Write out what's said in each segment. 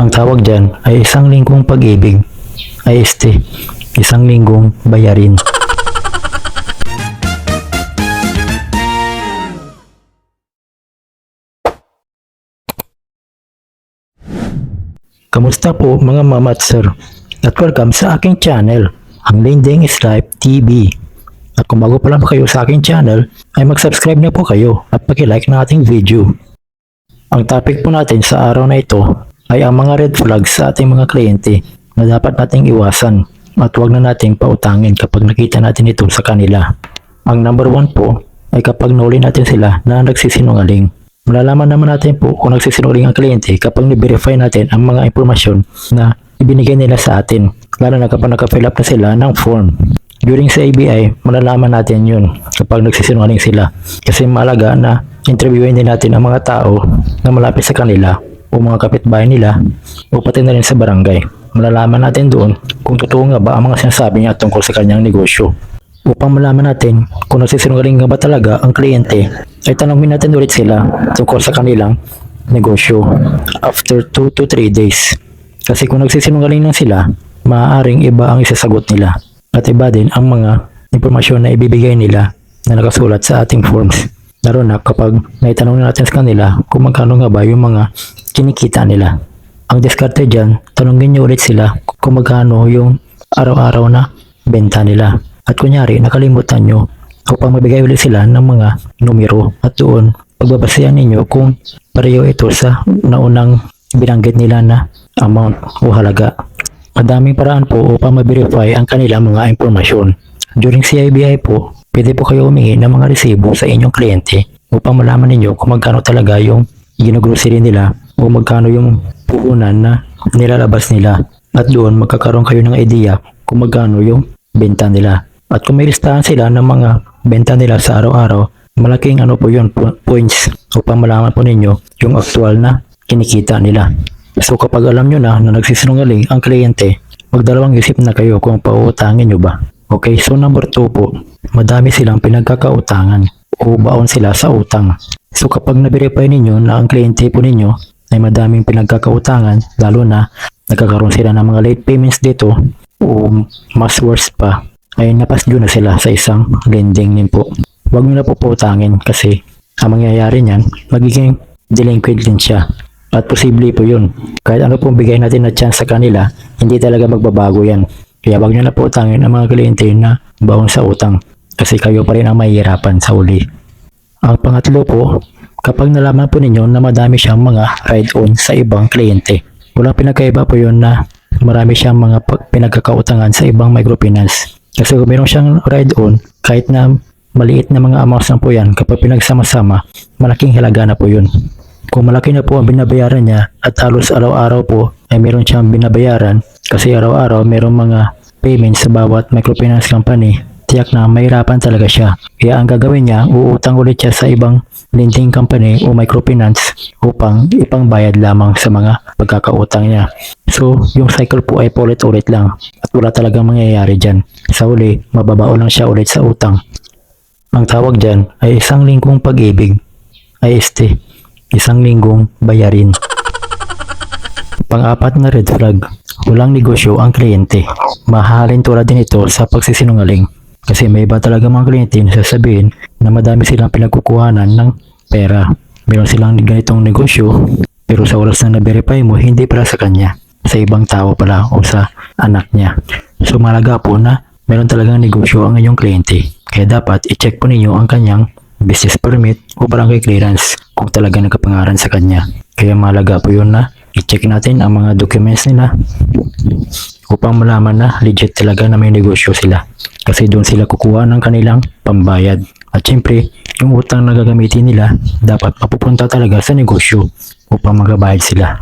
Ang tawag dyan ay isang linggong pag-ibig. IST, isang linggong bayarin. Kamusta po mga mama at sir? At welcome sa aking channel, ang Linding is Life TV. At kung bago pa lang kayo sa aking channel, ay mag-subscribe na po kayo at pag-like na ating video. Ang topic po natin sa araw na ito ay ang mga red flags sa ating mga kliyente na dapat nating iwasan at huwag na nating pautangin kapag nakita natin ito sa kanila. Ang number one po ay kapag nahuli natin sila na nagsisinungaling. Malalaman naman natin po kung nagsisinungaling ang kliyente kapag ni-verify natin ang mga impormasyon na ibinigay nila sa atin, lalo na kapag naka-fill up na sila ng form. During sa ABI, malalaman natin yun kapag nagsisinungaling sila. Kasi malaga na interviewin din natin ang mga tao na malapit sa kanila o mga kapitbahay nila o pati na rin sa barangay. Malalaman natin doon kung totoo nga ba ang mga sinasabi niya tungkol sa kanyang negosyo. Upang malaman natin kung nagsisinungaling nga ba talaga ang kliyente, ay tanongin natin ulit sila tungkol sa kanilang negosyo after 2 to 3 days. Kasi kung nagsisinungaling lang sila, maaaring iba ang isasagot nila at iba din ang mga impormasyon na ibibigay nila na nakasulat sa ating forms. Lalo na kapag naitanong natin sa kanila kung magkano nga ba yung mga kinikita nila. Ang diskarte dyan, tanongin nyo ulit sila kung magkano yung araw-araw na benta nila. At kunyari, nakalimutan nyo upang mabigay ulit sila ng mga numero at doon pagbabasehan ninyo kung pareho ito sa naunang binanggit nila na amount o halaga. Madaming paraan po upang ma-verify ang kanilang mga impormasyon. During CIBI po, pwede po kayo humingi ng mga resibo sa inyong kliyente upang malaman ninyo kung magkano talaga yung ginugrocery nila o magkano yung puhunan na nilalabas nila. At doon magkakaroon kayo ng idea kung magkano yung benta nila. At kung may listahan sila ng mga benta nila sa araw-araw, malaking ano po yun, po- points upang malaman po ninyo yung actual na kinikita nila. So kapag alam nyo na na nagsisinungaling ang kliyente, magdalawang isip na kayo kung pauutangin nyo ba. Okay, so number 2 po, madami silang pinagkakautangan o baon sila sa utang. So kapag na-verify ninyo na ang kliyente po ninyo ay madaming pinagkakautangan, lalo na nagkakaroon sila ng mga late payments dito o mas worse pa, ay napasdyo na sila sa isang lending din po. Huwag nyo na po pautangin kasi ang mangyayari niyan, magiging delinquent din siya. At posible po yun. Kahit ano pong bigay natin na chance sa kanila, hindi talaga magbabago yan. Kaya wag nyo na po utangin ang mga kliyente na baon sa utang. Kasi kayo pa rin ang mahihirapan sa uli. Ang pangatlo po, kapag nalaman po ninyo na madami siyang mga ride-on sa ibang kliyente. Walang pinagkaiba po yun na marami siyang mga pinagkakautangan sa ibang microfinance. Kasi kung meron siyang ride-on, kahit na maliit na mga amounts na po yan, kapag pinagsama-sama, malaking halaga na po yun. Kung malaki na po ang binabayaran niya at halos araw-araw po ay meron siyang binabayaran kasi araw-araw meron mga payments sa bawat microfinance company, tiyak na mahirapan talaga siya. Kaya ang gagawin niya, uutang ulit siya sa ibang lending company o microfinance upang ipangbayad lamang sa mga pagkakautang niya. So, yung cycle po ay paulit-ulit lang at wala talagang mangyayari dyan. Sa uli, mababao lang siya ulit sa utang. Ang tawag dyan ay isang linggong pag-ibig. IST, isang linggong bayarin. Pang-apat na red flag, walang negosyo ang kliyente. Mahalin tulad din ito sa pagsisinungaling. Kasi may iba talaga mga kliyente na sasabihin na madami silang pinagkukuhanan ng pera. Meron silang ganitong negosyo, pero sa oras na na-verify mo, hindi para sa kanya. Sa ibang tao pala o sa anak niya. So malaga po na meron talagang negosyo ang inyong kliyente. Kaya dapat i-check po ninyo ang kanyang business permit o barangay clearance kung talaga nakapangaran sa kanya. Kaya malaga po yun na i-check natin ang mga documents nila upang malaman na legit talaga na may negosyo sila. Kasi doon sila kukuha ng kanilang pambayad. At syempre, yung utang na gagamitin nila dapat mapupunta talaga sa negosyo upang magabayad sila.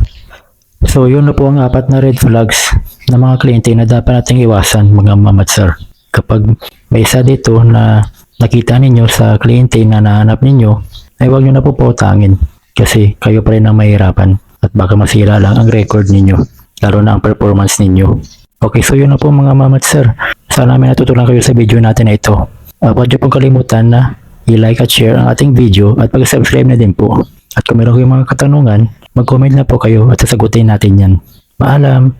So yun na po ang apat na red flags na mga kliyente na dapat nating iwasan mga mamatsar. Kapag may isa dito na nakita ninyo sa kliyente na nahanap ninyo, ay huwag nyo na po pautangin kasi kayo pa rin ang mahirapan at baka masira lang ang record ninyo, lalo na ang performance ninyo. Okay, so yun na po mga mamatsar. Sana may natutunan kayo sa video natin na ito. Uh, huwag nyo pong kalimutan na i-like at share ang ating video at pag-subscribe na din po. At kung meron kayong mga katanungan, mag-comment na po kayo at sasagutin natin yan. Paalam!